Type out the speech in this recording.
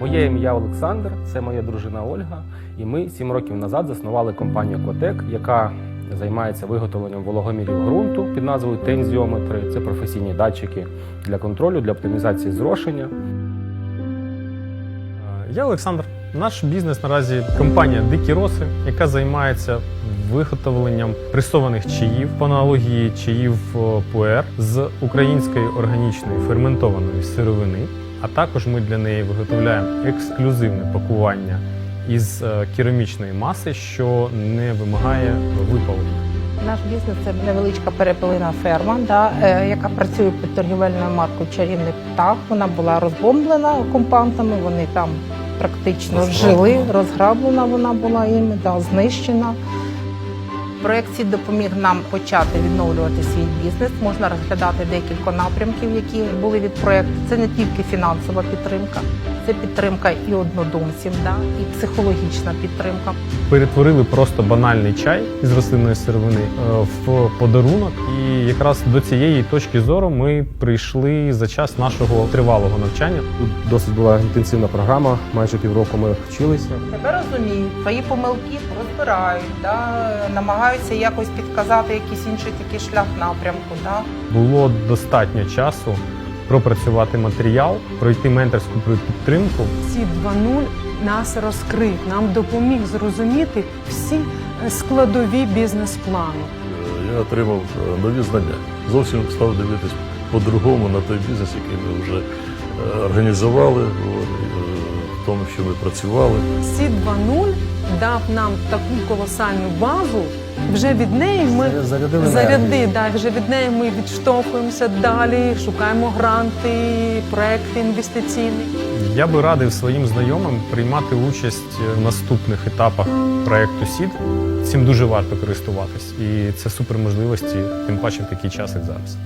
Моє ім'я Олександр, це моя дружина Ольга. І ми сім років назад заснували компанію Котек, яка займається виготовленням вологомірів ґрунту під назвою тензіометри. Це професійні датчики для контролю, для оптимізації зрошення. Я Олександр. Наш бізнес наразі компанія Дикі Роси, яка займається виготовленням пресованих чаїв по аналогії чаїв е, пуер з української органічної ферментованої сировини. А також ми для неї виготовляємо ексклюзивне пакування із е, керамічної маси, що не вимагає випалення. Наш бізнес це невеличка перепелина ферма, да, е, яка працює під торгівельною маркою Чарівний птах. Вона була розбомблена окупантами. Вони там практично жили, розграблена вона була іми, да, знищена. Проект «Сід» допоміг нам почати відновлювати свій бізнес. Можна розглядати декілька напрямків, які були від проекту. Це не тільки фінансова підтримка, це підтримка і однодумців, да, і психологічна підтримка. перетворили просто банальний чай із рослинної сировини е, в подарунок. І якраз до цієї точки зору ми прийшли за час нашого тривалого навчання. Тут досить була інтенсивна програма. Майже півроку ми вчилися. Тебе розуміють, твої помилки розбирають, да, намагаються якось підказати якийсь інший такий шлях напрямку. Да. Було достатньо часу пропрацювати матеріал, пройти менторську підтримку. Ці 2.0 нас розкрив, нам допоміг зрозуміти всі е, складові бізнес-плану. я отримав е, нові знання. Зовсім став дивитись по-другому на той бізнес, який ми вже е, організували, е, в тому, що ми працювали. Ці 2.0 дав нам таку колосальну базу. Вже від неї ми Зарядили заряди, да, вже від неї ми відштовхуємося далі, шукаємо гранти, проекти інвестиційні. Я би радив своїм знайомим приймати участь в наступних етапах проекту СІД. Цим дуже варто користуватись, і це супер можливості, тим паче в такий час, як зараз.